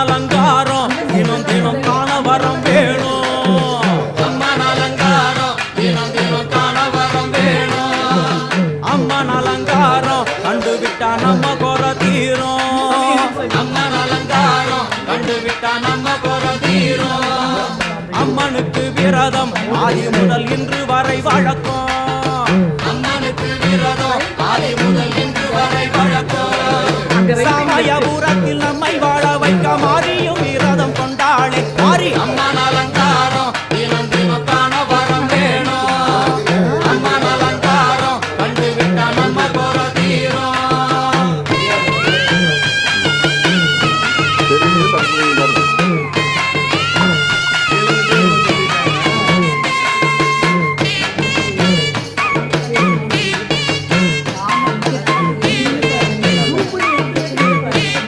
அலங்காரம் தினம் தினம் காண வரம் வேணும். அம்மன் அலங்காரம் தினம் தினம் காண வரம் வேணும். அம்மன் அலங்காரம் கண்டு விட்டா நம்ம கொர தீரும். அம்மன் அலங்காரம் கண்டு விட்டா நம்ம கொர தீரும். அம்மனுக்கு விரதம் ஆதி முதல் இன்று வரை வழக்கம். அம்மனுக்கு விரதம் ஆதி முதல் இன்று வரை வழக்கம். சமயபுரத்தில் நம்மை வாழ அம்மா நான்